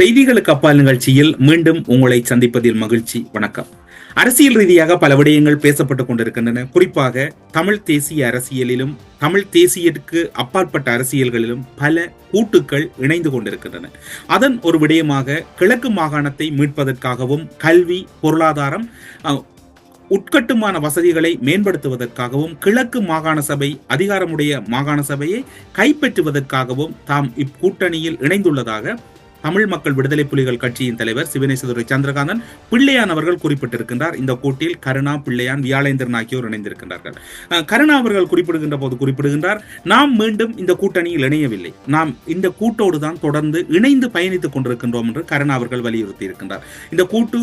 செய்திகளுக்கு அப்பால் நிகழ்ச்சியில் மீண்டும் உங்களை சந்திப்பதில் மகிழ்ச்சி. வணக்கம். அரசியல் ரீதியாக பல விடயங்கள் பேசப்பட்டுக் கொண்டிருக்கின்றன. குறிப்பாக தமிழ் தேசிய அரசியலிலும் தமிழ் தேசியத்துக்கு அப்பாற்பட்ட அரசியல்களிலும் பல கூட்டுக்கள் இணைந்து கொண்டிருக்கின்றன. அதன் ஒரு விடயமாக கிழக்கு மாகாணத்தை மீட்பதற்காகவும் கல்வி பொருளாதாரம் உட்கட்டுமான வசதிகளை மேம்படுத்துவதற்காகவும் கிழக்கு மாகாண சபை அதிகாரமுடைய மாகாண சபையை கைப்பற்றுவதற்காகவும் தாம் இக்கூட்டணியில் இணைந்துள்ளதாக தமிழ் மக்கள் விடுதலை புலிகள் கட்சியின் தலைவர் சிவனேசதுரை சந்திரகாந்தன் பிள்ளையான் அவர்கள் குறிப்பிட்டிருக்கின்றார். இந்த கூட்டில் கருணா பிள்ளையான் வியாழேந்திரன் ஆகியோர் இணைந்திருக்கின்றார்கள். கருணா அவர்கள் குறிப்பிடுகின்ற போது குறிப்பிடுகின்றார் நாம் மீண்டும் இந்த கூட்டணியில் இணையவில்லை. நாம் இந்த கூட்டோடு தான் தொடர்ந்து இணைந்து பயணித்துக் கொண்டிருக்கின்றோம் என்று கருணா அவர்கள் வலியுறுத்தி இருக்கின்றார் இந்த கூட்டு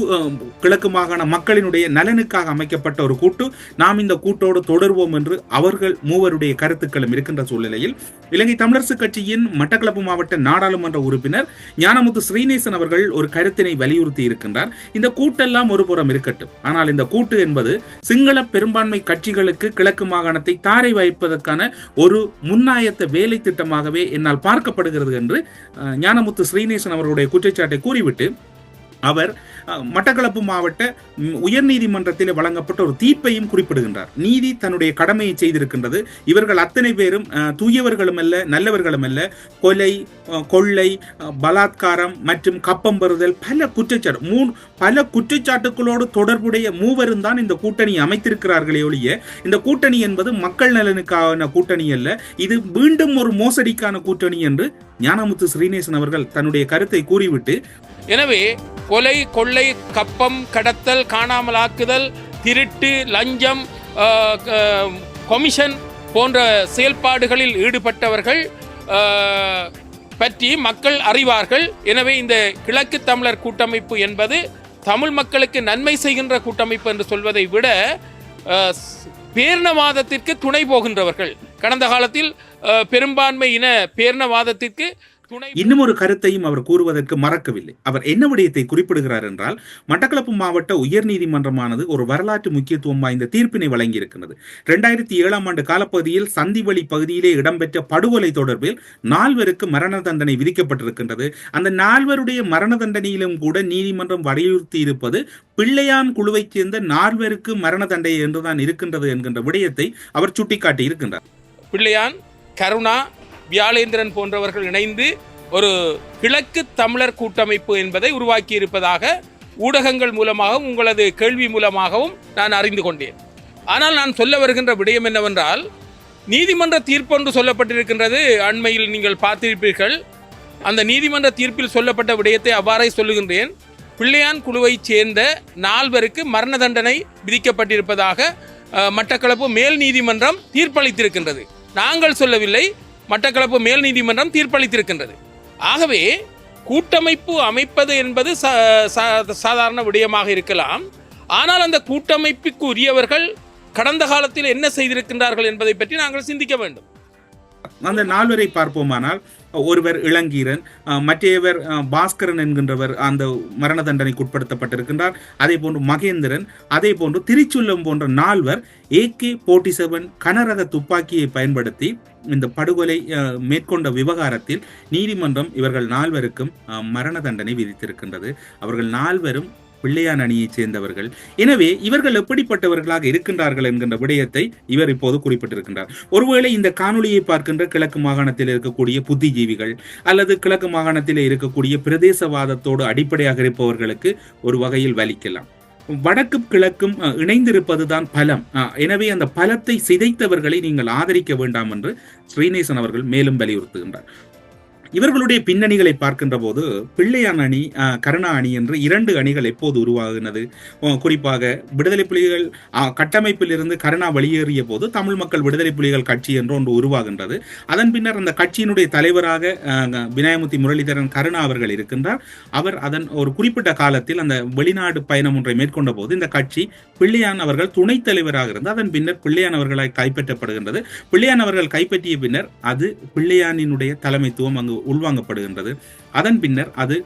கிழக்கு மாகாண மக்களினுடைய நலனுக்காக அமைக்கப்பட்ட ஒரு கூட்டு நாம் இந்த கூட்டோடு தொடர்வோம் என்று அவர்கள் மூவருடைய கருத்துக்களும் இருக்கின்ற சூழ்நிலையில் இலங்கை தமிழரசு கட்சியின் மட்டக்களப்பு மாவட்ட நாடாளுமன்ற உறுப்பினர் ஞானமுத்து ஸ்ரீநேசன் அவர்கள் ஒரு கருத்தினை வலியுறுத்தி இருக்கின்றார். இந்த கூட்டெல்லாம் ஒரு புறம் இருக்கட்டும். ஆனால் இந்த கூட்டு என்பது சிங்கள பெரும்பான்மை கட்சிகளுக்கு கிழக்கு மாகாணத்தை தாரை வைப்பதற்கான ஒரு முன்னாயத்த வேலை திட்டமாகவே என்னால் பார்க்கப்படுகிறது என்று ஞானமுத்து ஸ்ரீநேசன் அவர்களுடைய குற்றச்சாட்டை கூறிவிட்டு அவர் மட்டக்களப்பு மாவட்ட உயர்நீதிமன்றத்தில் வழங்கப்பட்ட ஒரு தீர்ப்பையும் குறிப்பிடுகின்றார். நீதி தன்னுடைய கடமையை செய்திருக்கின்றது. இவர்கள் அத்தனை பேரும் தூயவர்களும் அல்ல நல்லவர்களும் அல்ல. கொலை கொள்ளை பலாத்காரம் மற்றும் கப்பம் பெறுதல் பல குற்றச்சாட்டு மூ பல குற்றச்சாட்டுகளோடு தொடர்புடைய மூவரும் தான் இந்த கூட்டணி அமைத்திருக்கிறார்களே ஒழிய இந்த கூட்டணி என்பது மக்கள் நலனுக்கான கூட்டணி அல்ல. இது மீண்டும் ஒரு மோசடிக்கான கூட்டணி என்று ஞானமுத்து ஸ்ரீநேசன் அவர்கள் தன்னுடைய கருத்தை கூறிவிட்டு எனவே கொலை கொள்ளை கப்பம் கடத்தல் காணாமலாக்குதல் திருட்டு லஞ்சம் கொமிஷன் போன்ற செயல்பாடுகளில் ஈடுபட்டவர்கள் பற்றி மக்கள் அறிவார்கள். எனவே இந்த கிழக்கு தமிழர் கூட்டமைப்பு என்பது தமிழ் மக்களுக்கு நன்மை செய்கின்ற கூட்டமைப்பு என்று சொல்வதை விட ஆஹ், பேரினவாதத்திற்கு துணை போகின்றவர்கள். கடந்த காலத்தில் பெரும்பான்மை இன பேரினவாதத்திற்கு இன்னும் ஒரு கருத்தையும் அவர் கூறுவதற்கு மறக்கவில்லை. அவர் என்ன விடயத்தை குறிப்பிடுகிறார் என்றால் மட்டக்களப்பு மாவட்ட உயர்நீதிமன்றமானது ஒரு வரலாற்று முக்கியத்துவம் வாய்ந்த தீர்ப்பினை வழங்கியிருக்கிறது இரண்டாயிரத்தி ஏழாம் ஆண்டு காலப்பகுதியில் சந்திவழி பகுதியிலே இடம்பெற்ற படுகொலை தொடர்பில் நால்வருக்கு மரண தண்டனை விதிக்கப்பட்டிருக்கின்றது. அந்த நால்வருடைய மரண தண்டனையிலும் கூட நீதிமன்றம் வலியுறுத்தி இருப்பது பிள்ளையான் குழுவைச் சேர்ந்த நால்வருக்கு மரண தண்டனை என்றுதான் இருக்கின்றது என்கின்ற விடயத்தை அவர் சுட்டிக்காட்டி இருக்கின்றார் பிள்ளையான் கருணா வியாழேந்திரன் போன்றவர்கள் இணைந்து ஒரு கிழக்கு தமிழர் கூட்டமைப்பு என்பதை உருவாக்கி இருப்பதாக ஊடகங்கள் மூலமாகவும் உங்களது கேள்வி மூலமாகவும் நான் அறிந்து கொண்டேன். ஆனால் நான் சொல்ல வருகின்ற விடயம் என்னவென்றால் நீதிமன்ற தீர்ப்பொன்று சொல்லப்பட்டிருக்கின்றது அண்மையில் நீங்கள் பார்த்திருப்பீர்கள். அந்த நீதிமன்ற தீர்ப்பில் சொல்லப்பட்ட விடயத்தை அவ்வாறே சொல்லுகின்றேன். பிள்ளையான் குழுவைச் சேர்ந்த நால்வருக்கு மரண தண்டனை விதிக்கப்பட்டிருப்பதாக மட்டக்களப்பு மேல் நீதிமன்றம் தீர்ப்பளித்திருக்கின்றது. நாங்கள் சொல்லவில்லை மட்டக்களப்பு மேல் நீதிமன்றம் தீர்ப்பளித்திருக்கின்றது. ஆகவே கூட்டமைப்பு அமைப்பது என்பது சா- சா- சாதாரண விடயமாக இருக்கலாம். ஆனால் அந்த கூட்டமைப்புக்கு உரியவர்கள் கடந்த காலத்தில் என்ன செய்திருக்கின்றார்கள் என்பதை பற்றி நாங்கள் சிந்திக்க வேண்டும். அந்த நால்வரை பார்ப்போமானால் ஒருவர் இளங்கீரன் அஹ், மற்றையவர் பாஸ்கரன் என்கின்றவர் அந்த மரண தண்டனைக்கு உட்படுத்தப்பட்டிருக்கின்றார். அதே போன்று மகேந்திரன் அதே போன்று திருச்சுல்லம் போன்ற நால்வர் ஏகே போர்ட்டி செவன் கனரக துப்பாக்கியை பயன்படுத்தி இந்த படுகொலை மேற்கொண்ட விவகாரத்தில் நீதிமன்றம் இவர்கள் நால்வருக்கும் மரண தண்டனை விதித்திருக்கின்றது. அவர்கள் நால்வரும் பிள்ளையான் அணியைச் சேர்ந்தவர்கள். எனவே இவர்கள் எப்படிப்பட்டவர்களாக இருக்கின்றார்கள் என்கின்ற விடயத்தை இவர் இப்போது குறிப்பிட்டிருக்கின்றார். ஒருவேளை இந்த காணொலியை பார்க்கின்ற கிழக்கு மாகாணத்தில் இருக்கக்கூடிய புத்திஜீவிகள் அல்லது கிழக்கு மாகாணத்தில் இருக்கக்கூடிய பிரதேசவாதத்தோடு அடிப்படையாக இருப்பவர்களுக்கு ஒரு வகையில் வலிக்கலாம். வடக்கும் கிழக்கும் அஹ், இணைந்திருப்பதுதான் பலம். எனவே அந்த பலத்தை சிதைத்தவர்களை நீங்கள் ஆதரிக்க வேண்டாம் என்று ஸ்ரீநேசன் அவர்கள் மேலும் வலியுறுத்துகின்றார். இவர்களுடைய பின்னணிகளை பார்க்கின்ற போது பிள்ளையான் அணி கருணா அணி என்று இரண்டு அணிகள் எப்போது உருவாகினது? குறிப்பாக விடுதலை புலிகள் கட்டமைப்பில் இருந்து கருணா வெளியேறிய போது தமிழ் மக்கள் விடுதலை புலிகள் கட்சி என்று ஒன்று உருவாகின்றது. அதன் பின்னர் அந்த கட்சியினுடைய தலைவராக விநாயமூர்த்தி விநாயகமூர்த்தி முரளிதரன் கருணா அவர்கள் இருக்கின்றார். அவர் அதன் ஒரு குறிப்பிட்ட காலத்தில் அந்த வெளிநாடு பயணம் ஒன்றை மேற்கொண்ட போது இந்த கட்சி பிள்ளையான் அவர்கள் துணைத் தலைவராக இருந்து அதன் பின்னர் பிள்ளையான் அவர்களால் கைப்பற்றப்படுகின்றது. பிள்ளையான் அவர்கள் கைப்பற்றிய பின்னர் அது பிள்ளையானினுடைய தலைமைத்துவம் அங்கு உள்வாங்கப்படுகின்றது. அதன் பின்னர் அது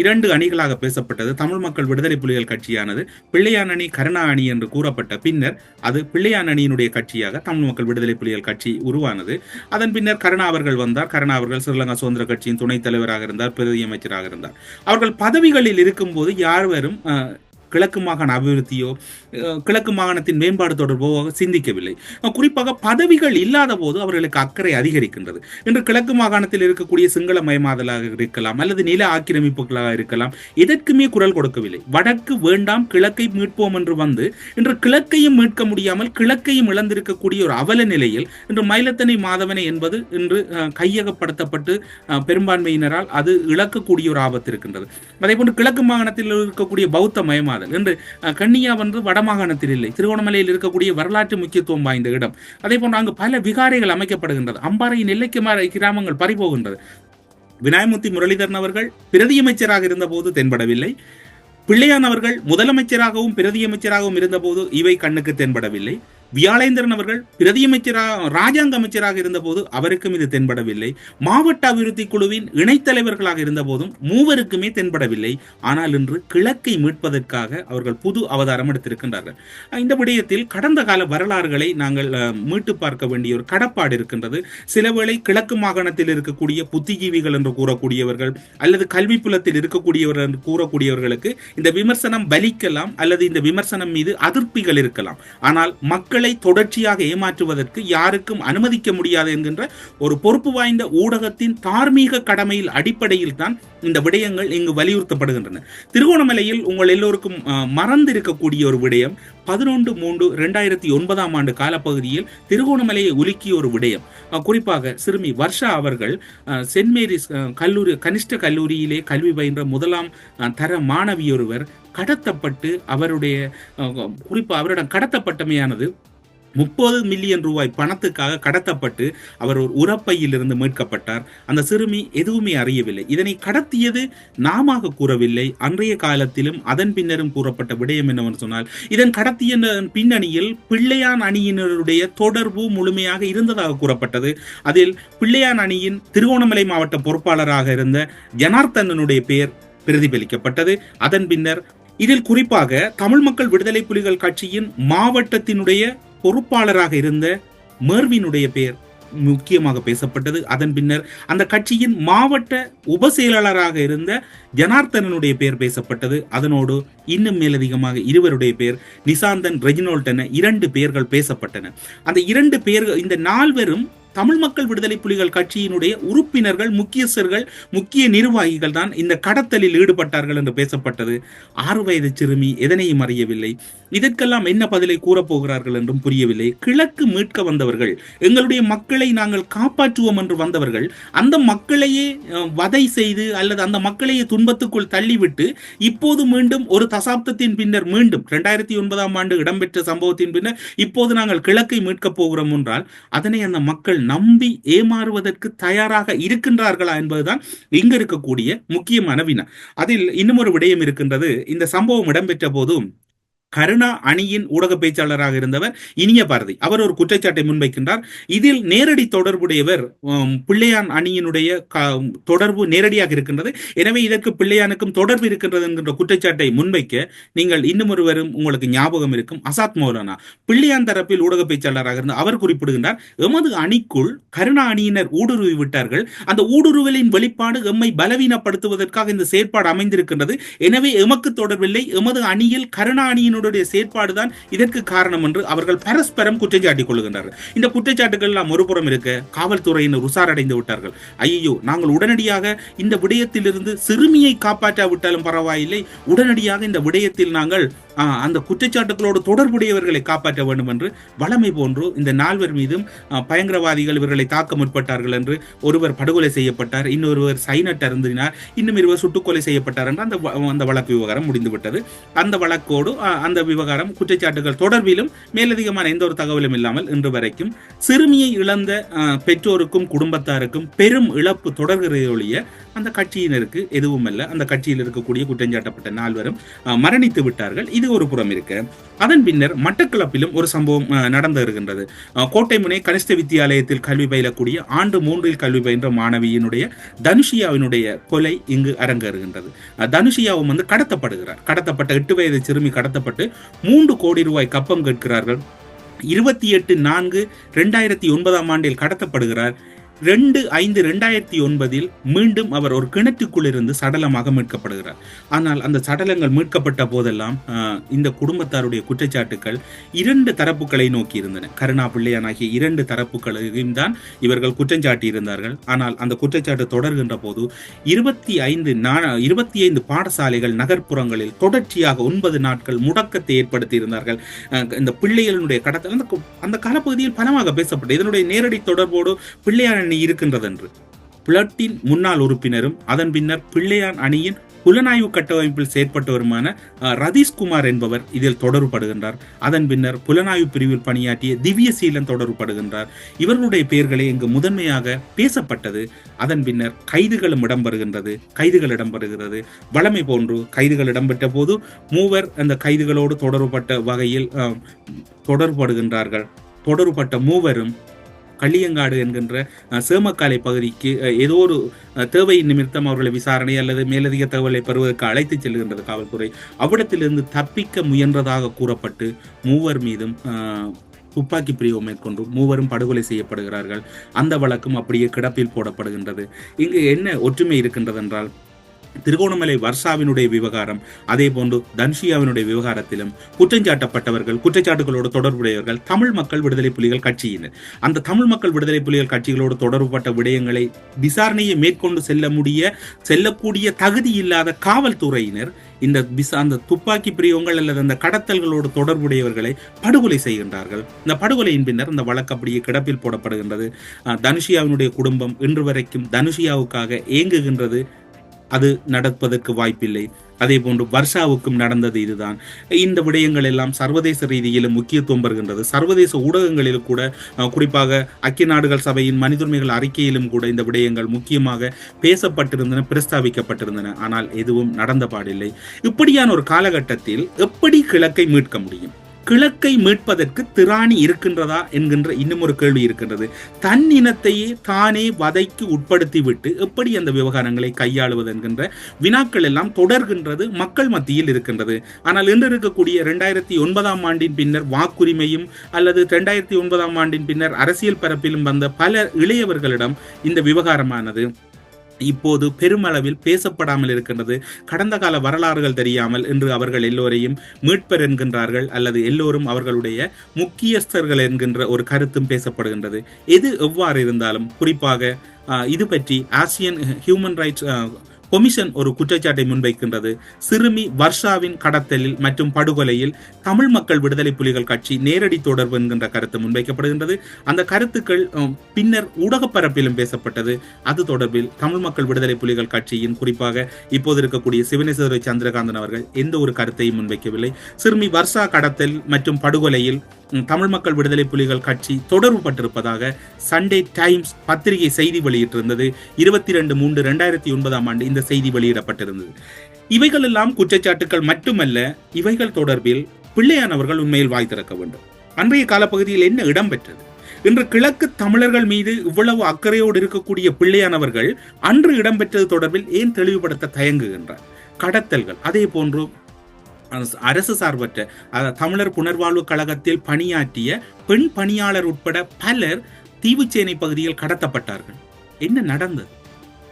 இரண்டு அணிகளாக பேசப்பட்டது. தமிழ் மக்கள் விடுதலை புலிகள் கட்சியானது பிள்ளையான் அணி கருணா அணி என்று கூறப்பட்ட பின்னர் அது பிள்ளையான் அணியினுடைய கட்சியாக தமிழ் மக்கள் விடுதலை புலிகள் கட்சி உருவானது. அதன் பின்னர் கருணா அவர்கள் வந்தார். கருணா அவர்கள் ஸ்ரீலங்கா சுதந்திர கட்சியின் துணைத் தலைவராக இருந்தார் பிரதி அமைச்சராக இருந்தார். அவர்கள் பதவிகளில் இருக்கும்போது யார்வரும் கிழக்கு மாகாண அபிவிருத்தியோ கிழக்கு மாகாணத்தின் மேம்பாடு தொடர்போ சிந்திக்கவில்லை. குறிப்பாக பதவிகள் இல்லாத போது அவர்களுக்கு அக்கறை அதிகரிக்கின்றது. இன்று கிழக்கு மாகாணத்தில் இருக்கக்கூடிய சிங்கள மயமாதலாக இருக்கலாம் அல்லது நில ஆக்கிரமிப்புகளாக இருக்கலாம் எதற்குமே குரல் கொடுக்கவில்லை. வடக்கு வேண்டாம் கிழக்கை மீட்போம் என்று வந்து இன்று கிழக்கையும் மீட்க முடியாமல் கிழக்கையும் இழந்திருக்கக்கூடிய ஒரு அவல நிலையில் இன்று மயிலத்தனை மாதவனை என்பது இன்று கையகப்படுத்தப்பட்டு பெரும்பான்மையினரால் அது இழக்கக்கூடிய ஒரு ஆபத்து இருக்கின்றது. அதே போன்று கிழக்கு மாகாணத்தில் இருக்கக்கூடிய பௌத்த மயமாதல் என்று கன்னியா வந்து வடமாகாணத்தில் இல்லை. திருகோணமலையில் இருக்கக்கூடிய வரலாற்று முக்கியத்துவம் வாய்ந்த இடம். அதே போன்று அங்கு பல விகாரைகள் அமைக்கப்படுகின்றது. அம்பாறையின் எல்லைக்கு மாற கிராமங்கள் பறிபோகின்றது. விநாயகமூர்த்தி முரளிதரன் அவர்கள் பிரதியமைச்சராக இருந்தபோது தென்படவில்லை. பிள்ளையான் அவர்கள் முதலமைச்சராகவும் பிரதியமைச்சராகவும் இருந்தபோது இவை கண்ணுக்கு தென்படவில்லை. வியாழேந்திரன் அவர்கள் பிரதியமைச்சராக ராஜாங்க அமைச்சராக இருந்தபோது அவருக்கும் இது தென்படவில்லை. மாவட்ட அபிவிருத்தி குழுவின் இணைத்தலைவர்களாக இருந்தபோதும் மூவருக்குமே தென்படவில்லை. ஆனால் இன்று கிழக்கை மீட்பதற்காக அவர்கள் புது அவதாரம் எடுத்திருக்கின்றார்கள். இந்த விடயத்தில் கடந்த கால வரலாறுகளை நாங்கள் அஹ், மீட்டு பார்க்க வேண்டிய ஒரு கடப்பாடு இருக்கின்றது. சிலவேளை கிழக்கு மாகாணத்தில் இருக்கக்கூடிய புத்திஜீவிகள் என்று கூறக்கூடியவர்கள் அல்லது கல்வி புலத்தில் இருக்கக்கூடியவர்கள் என்று கூறக்கூடியவர்களுக்கு இந்த விமர்சனம் பலிக்கலாம் அல்லது இந்த விமர்சனம் மீது அதிருப்திகள் இருக்கலாம். ஆனால் மக்கள் தொடர்ச்சியாக ஏமாற்றுவதற்கு யாருக்கும் அனுமதிக்க முடியாது என்கின்ற ஒரு பொறுப்பு வாய்ந்த ஊடகத்தின் தார்மீக கடமையில் அடிப்படையில் தான் இந்த விடயங்கள் இங்கு வலியுறுத்தப்படுகின்றன. திருகோணமலையில் உங்கள் எல்லோருக்கும் மறந்திருக்கக்கூடிய ஒரு விடயம் பதினொன்று மூன்று ரெண்டாயிரத்தி ஒன்பதாம் ஆண்டு காலப்பகுதியில் திருகோணமலையை உலுக்கிய ஒரு விடயம். குறிப்பாக சிறுமி வர்ஷா அவர்கள் சென்ட் மேரிஸ் கல்லூரி கனிஷ்ட கல்லூரியிலே கல்வி பயின்ற முதலாம் தர மாணவியொருவர் கடத்தப்பட்டு அவருடைய குறிப்பாக குறிப்பா அவரிடம் கடத்தப்பட்டமையானது முப்பது மில்லியன் ரூபாய் பணத்துக்காக கடத்தப்பட்டு அவர் ஒரு உரப்பையிலிருந்து மீட்கப்பட்டார். அந்த சிறுமி எதுவுமே அறியவில்லை. இதனை கடத்தியது நாம கூறவில்லை. அன்றைய காலத்திலும் அதன் பின்னரும் கூறப்பட்ட விடயம் என்னவென்று சொன்னால் இதன் கடத்திய பின்னணியில் பிள்ளையான் அணியினருடைய தொடர்பு முழுமையாக இருந்ததாக கூறப்பட்டது. அதில் பிள்ளையான் அணியின் திருகோணமலை மாவட்ட பொறுப்பாளராக இருந்த ஜனார்த்தனனுடைய பெயர் பிரதிபலிக்கப்பட்டது. அதன் பின்னர் இதில் குறிப்பாக தமிழ் மக்கள் விடுதலை புலிகள் கட்சியின் மாவட்டத்தினுடைய பொறுப்பாளராக இருந்த மேர்வினுடைய பெயர் முக்கியமாக பேசப்பட்டது. அதன் பின்னர் அந்த கட்சியின் மாவட்ட உப செயலாளராக இருந்த ஜனார்த்தனனுடைய பெயர் பேசப்பட்டது. அதனோடு இன்னும் மேலதிகமாக இருவருடைய பெயர் நிசாந்தன் ரெஜினோல்டன இரண்டு பெயர்கள் பேசப்பட்டன. அந்த இரண்டு பெயர்கள் இந்த நால்வரும் தமிழ் மக்கள் விடுதலை புலிகள் கட்சியினுடைய உறுப்பினர்கள் முக்கியஸ்தர்கள் முக்கிய நிர்வாகிகள் தான் இந்த கடத்தலில் ஈடுபட்டார்கள் என்று பேசப்பட்டது. ஆறு வயது சிறுமி எதனையும் அறியவில்லை. இதற்கெல்லாம் என்ன பதிலை கூறப்போகிறார்கள் என்றும் புரியவில்லை. கிழக்கு மீட்க வந்தவர்கள் எங்களுடைய மக்களை நாங்கள் காப்பாற்றுவோம் என்று வந்தவர்கள் அந்த மக்களையே வதை செய்து அல்லது அந்த மக்களையே துன்பத்துக்குள் தள்ளிவிட்டு இப்போது மீண்டும் ஒரு தசாப்தத்தின் பின்னர் மீண்டும் இரண்டாயிரத்தி ஒன்பதாம் ஆண்டு இடம்பெற்ற சம்பவத்தின் பின்னர் இப்போது நாங்கள் கிழக்கை மீட்கப் போகிறோம் என்றால் அதனை அந்த மக்கள் நம்பி ஏமாறுவதற்கு தயாராக இருக்கின்றார்களா என்பதுதான் இங்க இருக்கக்கூடிய முக்கியமான வினா. அதில் இன்னும் ஒரு விடயம் இருக்கின்றது. இந்த சம்பவம் இடம்பெற்ற போதும் கருணா அணியின் ஊடக பேச்சாளராக இருந்தவர் இனிய பாரதி. அவர் ஒரு குற்றச்சாட்டை முன்வைக்கின்றார். இதில் நேரடி தொடர்புடையவர் பிள்ளையான் அணியினுடைய தொடர்பு நேரடியாக இருக்கின்றது. எனவே இதற்கு பிள்ளையானுக்கும் தொடர்பு இருக்கின்றது என்கின்ற குற்றச்சாட்டை முன்வைக்க நீங்கள் இன்னும் ஒருவரும் உங்களுக்கு ஞாபகம் இருக்கும் அசாத் மௌலானா. பிள்ளையான் தரப்பில் ஊடக பேச்சாளராக இருந்த அவர் குறிப்பிடுகின்றார் எமது அணிக்குள் கருணா அணியினர் ஊடுருவி விட்டார்கள். அந்த ஊடுருவலின் வெளிப்பாடு எம்மை பலவீனப்படுத்துவதற்காக இந்த செயற்பாடு அமைந்திருக்கின்றது. எனவே எமக்கு தொடர்பில்லை. எமது அணியில் கருணா அணியினுடைய செயற்பாடுதான் இதற்கு காரணம் என்று அவர்கள் பரஸ்பரம் குற்றம் சாட்டிக் கொள்கின்றார்கள் இந்த குற்றச்சாட்டுகள் எல்லாம் ஒருபுறம் இருக்க காவல்துறையினர் உசாரடைந்து விட்டார்கள். ஐயோ நாங்கள் உடனடியாக இந்த விடயத்திலிருந்து சிறுமியை காப்பாற்றாவிட்டாலும் பரவாயில்லை. உடனடியாக இந்த விடயத்தில் நாங்கள் அந்த குற்றச்சாட்டுகளோடு தொடர்புடையவர்களை காப்பாற்ற வேண்டும் என்று வளமை போன்று இந்த நால்வர் மீதும் பயங்கரவாதிகள் இவர்களை தாக்க முற்பட்டார்கள் என்று ஒருவர் படுகொலை செய்யப்பட்டார். இன்னொருவர் சைனட் அருந்தினார். இன்னும் இருவர் சுட்டுக்கொலை செய்யப்பட்டார் என்று அந்த அந்த வழக்கு விவகாரம் முடிந்துவிட்டது. அந்த வழக்கோடு அந்த அந்த விவகாரம் குற்றச்சாட்டுகள் தொடர்பிலும் மேலதிகமான எந்த ஒரு தகவலும் இல்லாமல் இன்று வரைக்கும் சிறுமியை இழந்த பெற்றோருக்கும் குடும்பத்தாருக்கும் பெரும் இழப்பு தொடர்கிறதே ஒழிய அந்த கட்சியினருக்கு எதுவும் அல்ல அந்த கட்சியில் இருக்கக்கூடிய குற்றஞ்சாட்டப்பட்ட நால்வரும் மரணித்து விட்டார்கள். இது ஒரு புறம் இருக்கு. அதன் பின்னர் மட்டக்களப்பிலும் ஒரு சம்பவம் நடந்து வருகின்றது. கோட்டை முனை கனிஷ்ட வித்தியாலயத்தில் கல்வி பயிலக்கூடிய ஆண்டு மூன்றில் கல்வி பயின்ற மாணவியினுடைய தனுஷியாவினுடைய கொலை இங்கு அரங்கேறுகின்றது தனுஷியாவும் வந்து கடத்தப்படுகிறார். கடத்தப்பட்ட எட்டு வயது சிறுமி கடத்தப்பட்டு மூன்று கோடி ரூபாய் கப்பம் கேட்கிறார்கள். இருபத்தி எட்டு நான்கு ரெண்டாயிரத்தி ஒன்பதாம் ஆண்டில் கடத்தப்படுகிறார். ரெண்டு ஐந்து ரெண்டாயிரத்தி ஒன்பதில் மீண்டும் அவர் ஒரு கிணற்றுக்குள் இருந்து சடலமாக மீட்கப்படுகிறார். ஆனால் அந்த சடலங்கள் மீட்கப்பட்ட போதெல்லாம் இந்த குடும்பத்தாருடைய குற்றச்சாட்டுகள் இரண்டு தரப்புகளை நோக்கி இருந்தன. கருணா பிள்ளையானாகிய இரண்டு தரப்புகளையும் தான் இவர்கள் குற்றஞ்சாட்டி இருந்தார்கள். ஆனால் அந்த குற்றச்சாட்டு தொடர்கின்ற போது இருபத்தி ஐந்து இருபத்தி ஐந்து பாடசாலைகள் நகர்ப்புறங்களில் தொடர்ச்சியாக ஒன்பது நாட்கள் முடக்கத்தை ஏற்படுத்தி இருந்தார்கள். அஹ் இந்த பிள்ளைகளுடைய கடத்தல் அந்த அந்த காலப்பகுதியில் பலமாக பேசப்பட்டது. இதனுடைய நேரடி தொடர்போடு பிள்ளையார் அணி இருக்கின்றதென்று. பிளட்டின் முன்னாள் உறுப்பினரும் அதன் பின்னர் பிள்ளையான் அணியின் புலனாய்வு கட்டமைப்பில் செயற்பட்டவருமான ரதீஷ்குமார் என்பவர் இதில் தொடர்புபடுகின்றார். அதன் பின்னர் புலனாய்வு பிரிவில் பணியாற்றிய திவ்யசீலன் தொடர்புபடுகின்றார். இவர்களுடைய பெயர்களை இங்கு முதன்மையாக பேசப்பட்டது. அதன் பின்னர் கைதுகளும் இடம்பெறுகின்றது கைதுகள் இடம்பெறுகிறது. வளமை போன்று கைதுகள் இடம்பெற்ற போது மூவர் அந்த கைதுகளோடு தொடர்புபட்ட வகையில் அஹ், தொடர்படுகின்றார்கள் தொடர்புபட்ட மூவரும் களியங்காடு என்கின்ற சேமக்காலை பகுதிக்கு ஏதோ ஒரு தேவை நிமித்தம் அவர்களை விசாரணை அல்லது மேலதிக தகவலை பெறுவதற்கு அழைத்துச் செல்கின்றது காவல்துறை. அவ்விடத்திலிருந்து தப்பிக்க முயன்றதாக கூறப்பட்டு மூவர் மீதும் துப்பாக்கி பிரிவு மேற்கொண்டு மூவரும் படுகொலை செய்யப்படுகிறார்கள். அந்த வழக்கும் அப்படியே கிடப்பில் போடப்படுகின்றது. இங்கு என்ன ஒற்றுமை இருக்கின்றது என்றால் திருகோணமலை வர்ஷாவினுடைய விவகாரம் அதே போன்று தன்ஷியாவினுடைய விவகாரத்திலும் குற்றஞ்சாட்டப்பட்டவர்கள் குற்றச்சாட்டுகளோடு தொடர்புடையவர்கள் தமிழ் மக்கள் விடுதலை புலிகள் கட்சியினர். அந்த தமிழ் மக்கள் விடுதலை புலிகள் கட்சிகளோடு தொடர்புபட்ட விடயங்களை விசாரணையை மேற்கொண்டு செல்ல முடிய செல்லக்கூடிய தகுதி இல்லாத காவல்துறையினர் இந்த அந்த துப்பாக்கி பிரியவங்கள் அல்லது அந்த கடத்தல்களோடு தொடர்புடையவர்களை படுகொலை செய்கின்றார்கள். இந்த படுகொலையின் பின்னர் இந்த வழக்கு அப்படியே கிடப்பில் போடப்படுகின்றது. தனுஷியாவினுடைய குடும்பம் இன்று வரைக்கும் தனுஷியாவுக்காக ஏங்குகின்றது. அது நடப்பதற்கு வாய்ப்பில்லை. அதே போன்று வர்ஷாவுக்கும் நடந்தது இதுதான். இந்த விடயங்கள் எல்லாம் சர்வதேச ரீதியிலும் முக்கியத்துவம் பெறுகின்றது. சர்வதேச ஊடகங்களிலும் கூட குறிப்பாக ஐக்கிய நாடுகள் சபையின் மனிதுரிமைகள் அறிக்கையிலும் கூட இந்த விடயங்கள் முக்கியமாக பேசப்பட்டிருந்தன பிரஸ்தாபிக்கப்பட்டிருந்தன ஆனால் எதுவும் நடந்த பாடில்லை. இப்படியான ஒரு காலகட்டத்தில் எப்படி கிழக்கை மீட்க முடியும்? கிழக்கை மீட்பதற்கு திராணி இருக்கின்றதா என்கின்ற இன்னும் ஒரு கேள்வி இருக்கின்றது. தன் இனத்தையே தானே வதைக்கு உட்படுத்திவிட்டு எப்படி அந்த விவகாரங்களை கையாளுவது என்கின்ற வினாக்கள் எல்லாம் தொடர்கின்றது மக்கள் மத்தியில் இருக்கின்றது. ஆனால் இன்று இருக்கக்கூடிய ரெண்டாயிரத்தி ஒன்பதாம் ஆண்டின் பின்னர் வாக்குரிமையும் அல்லது ரெண்டாயிரத்தி ஒன்பதாம் ஆண்டின் பின்னர் அரசியல் பரப்பிலும் வந்த பல இளையவர்களிடம் இந்த விவகாரமானது. இப்போது பெருமளவில் பேசப்படாமல் இருக்கின்றது. கடந்த கால வரலாறுகள் தெரியாமல் இன்று அவர்கள் எல்லோரையும் மீட்பர் என்கின்றார்கள் அல்லது எல்லோரும் அவர்களுடைய முக்கியஸ்தர்கள் என்கின்ற ஒரு கருத்தும் பேசப்படுகின்றது. எது எவ்வாறு இருந்தாலும் குறிப்பாக இது பற்றி ஆசியன் ஹியூமன் ரைட்ஸ் கொமிஷன் ஒரு குற்றச்சாட்டை முன்வைக்கின்றது. சிறுமி வர்ஷாவின் கடத்தலில் மற்றும் படுகொலையில் தமிழ் மக்கள் விடுதலை புலிகள் கட்சி நேரடி தொடர்பு என்கின்ற கருத்து முன்வைக்கப்படுகின்றது. அந்த கருத்துக்கள் பின்னர் ஊடகப் பரப்பிலும் பேசப்பட்டது. அது தொடர்பில் தமிழ் மக்கள் விடுதலை புலிகள் கட்சியின் குறிப்பாக இப்போது இருக்கக்கூடிய சிவனேஸ்வர சந்திரகாந்தன் அவர்கள் எந்த ஒரு கருத்தையும் முன்வைக்கவில்லை. சிறுமி வர்ஷா கடத்தல் மற்றும் படுகொலையில் தமிழ் மக்கள் விடுதலை புலிகள் கட்சி தொடர்பு பட்டிருப்பதாக சண்டே டைம்ஸ் பத்திரிகை செய்தி வெளியிட்டிருந்தது. இருபத்தி ரெண்டு மூன்று ரெண்டாயிரத்தி ஒன்பதாம் ஆண்டு இந்த செய்தி வெளியிடப்பட்டிருந்தது. இவைகள் எல்லாம் குற்றச்சாட்டுகள் மட்டுமல்ல இவைகள் தொடர்பில் பிள்ளையானவர்கள் உண்மையில் வாய் திறக்க வேண்டும். அன்றைய காலப்பகுதியில் என்ன இடம்பெற்றது இன்று கிழக்கு தமிழர்கள் மீது இவ்வளவு அக்கறையோடு இருக்கக்கூடிய பிள்ளையானவர்கள் அன்று இடம்பெற்றது தொடர்பில் ஏன் தெளிவுபடுத்த தயங்குகின்றார்? கடத்தல்கள் அதே போன்று அரசு- சார்பற்ற தமிழர் புனர்வாழ்வு கழகத்தில் பணியாற்றிய பெண் பணியாளர் உட்பட பலர் தீவுச்சேனை பகுதியில் கடத்தப்பட்டார்கள். என்ன நடந்தது?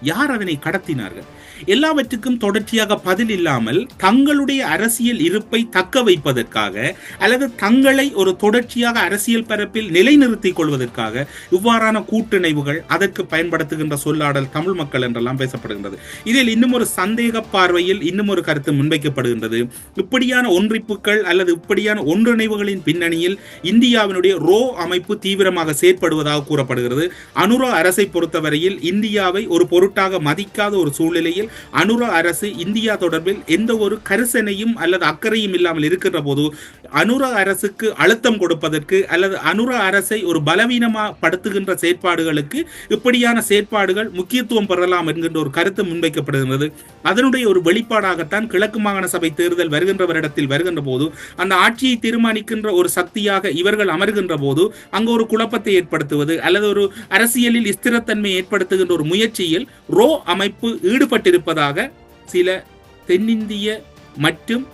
யார் அதனை கடத்தினார்கள்? எல்லாவற்றுக்கும் தொடர்ச்சியாக பதில் இல்லாமல் தங்களுடைய அரசியல் இருப்பை தக்க வைப்பதற்காக அல்லது தங்களை ஒரு தொடர்ச்சியாக அரசியல் பரப்பில் நிலைநிறுத்திக் கொள்வதற்காக இவ்வாறான கூட்டிணைவுகள் அதற்கு பயன்படுத்துகின்ற சொல்லாடல் தமிழ் மக்கள் என்றெல்லாம் பேசப்படுகின்றது. இதில் இன்னும் ஒரு சந்தேக பார்வையில் இன்னும் ஒரு கருத்து முன்வைக்கப்படுகின்றது. இப்படியான ஒன்றிப்புகள் அல்லது இப்படியான ஒன்றிணைவுகளின் பின்னணியில் இந்தியாவினுடைய ரோ அமைப்பு தீவிரமாக செயற்படுவதாக கூறப்படுகிறது. அனுரா அரசை பொறுத்தவரையில் இந்தியாவை ஒரு பொருட்டாக மதிக்காத ஒரு சூழ்நிலையில் நிலையில் அனுர அரசு இந்தியா தொடர்பில் எந்த ஒரு கரிசனையும் அல்லது அக்கறையும் இல்லாமல் இருக்கின்ற போது அனுர அரசுக்கு அழுத்தம் கொடுப்பதற்கு அல்லது அனுர அரசை ஒரு பலவீனமா படுத்துகின்ற செயற்பாடுகளுக்கு இப்படியான செயற்பாடுகள் முக்கியத்துவம் பெறலாம் என்கின்ற ஒரு கருத்து முன்வைக்கப்படுகிறது அதனுடைய ஒரு வெளிப்பாடாகத்தான் கிழக்கு மாகாண சபை தேர்தல் வருகின்ற வருடத்தில் வருகின்ற போது அந்த ஆட்சியை தீர்மானிக்கின்ற ஒரு சக்தியாக இவர்கள் அமர்கின்ற போது அங்கு ஒரு குழப்பத்தை ஏற்படுத்துவது அல்லது ஒரு அரசியலில் ஸ்திரத்தன்மை ஏற்படுத்துகின்ற ஒரு முயற்சியில் ரோ அமைப்பு ஈடுபட்டிருப்பதாக சில தென்னிந்திய மற்றும்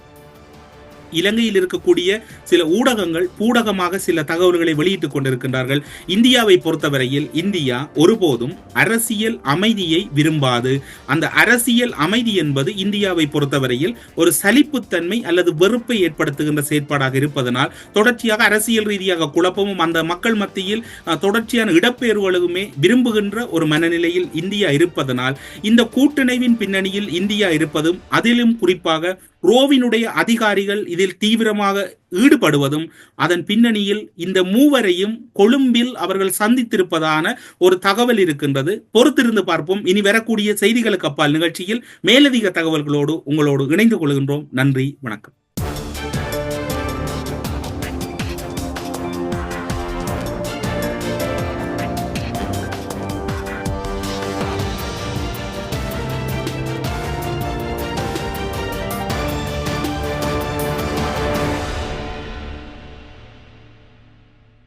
இலங்கையில் இருக்கக்கூடிய சில ஊடகங்கள் பூடகமாக சில தகவல்களை வெளியிட்டுக் கொண்டிருக்கின்றார்கள். இந்தியாவை பொறுத்தவரையில் இந்தியா ஒருபோதும் அரசியல் அமைதியை விரும்பாது. அந்த அரசியல் அமைதி என்பது இந்தியாவை பொறுத்தவரையில் ஒரு சலிப்புத்தன்மை அல்லது வெறுப்பை ஏற்படுத்துகின்ற செயற்பாடாக இருப்பதனால் தொடர்ச்சியாக அரசியல் ரீதியாக குழப்பமும் அந்த மக்கள் மத்தியில் தொடர்ச்சியான இடப்பெயர்வுகளுமே விரும்புகின்ற ஒரு மனநிலையில் இந்தியா இருப்பதனால் இந்த கூட்டணிவின் பின்னணியில் இந்தியா இருப்பதும் அதிலும் குறிப்பாக ரோவினுடைய அதிகாரிகள் இதில் தீவிரமாக ஈடுபடுவதும் அதன் பின்னணியில் இந்த மூவரையும் கொழும்பில் அவர்கள் சந்தித்திருப்பதான ஒரு தகவல் இருக்கின்றது. பொறுத்திருந்து பார்ப்போம். இனி வரக்கூடிய செய்திகளுக்கு அப்பால் நிகழ்ச்சியில் மேலதிக தகவல்களோடு உங்களோடு இணைந்து கொள்கின்றோம். நன்றி வணக்கம்.